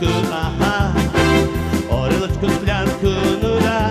зранку, ага, орелочку склянку, ну да,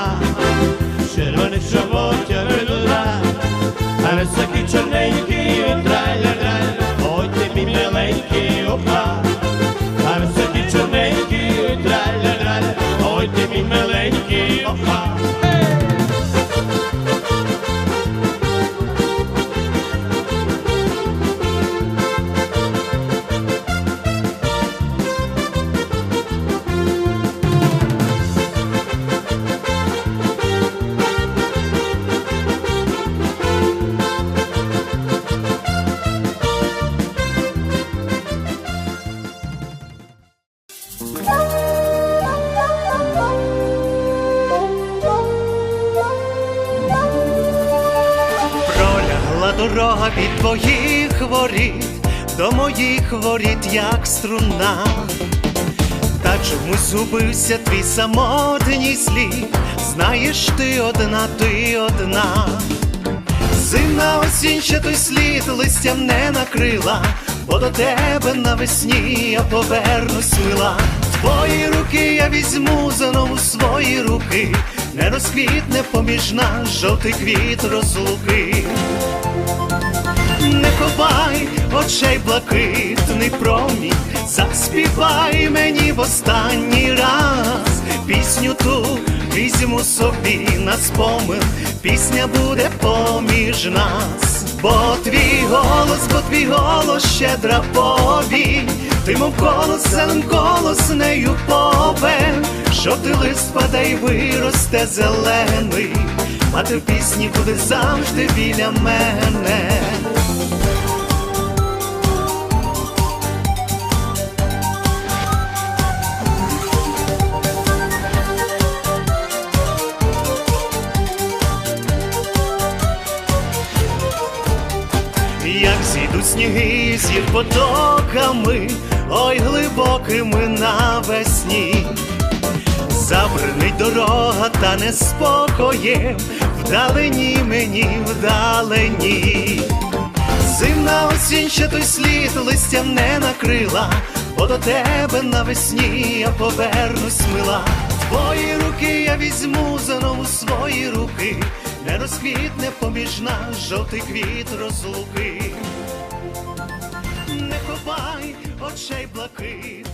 Пролягла дорога від твоїх воріт до моїх воріт, як струна. Та чомусь убився твій самотній слід. Знаєш, ти одна, ти одна. Зимна осінь ще той слід листям не накрила, бо до тебе навесні я повернусь мила. Твої руки я візьму знову свої руки, не розквітне поміж нас жовтий квіт розлуки. Не ховай очей блакитний промінь, заспівай мені в останній раз. Пісню ту візьму собі на спомин, пісня буде поміж нас, бо твій голос, бо твій голос щедра повінь, ти мов колос, зелен колос нею повен, жовтий лист паде й виросте зелений, мати в пісні буде завжди біля мене. Як сніги з потоками, ой глибокими навесні, Забринить дорога та неспокоєм, вдалині мені, вдалині. Зимна осінь ще той слід листям не накрила, бо до тебе навесні я повернусь мила. Твої руки я візьму знову свої руки, не розквітне поміж нас жовтий квіт розлуки. Не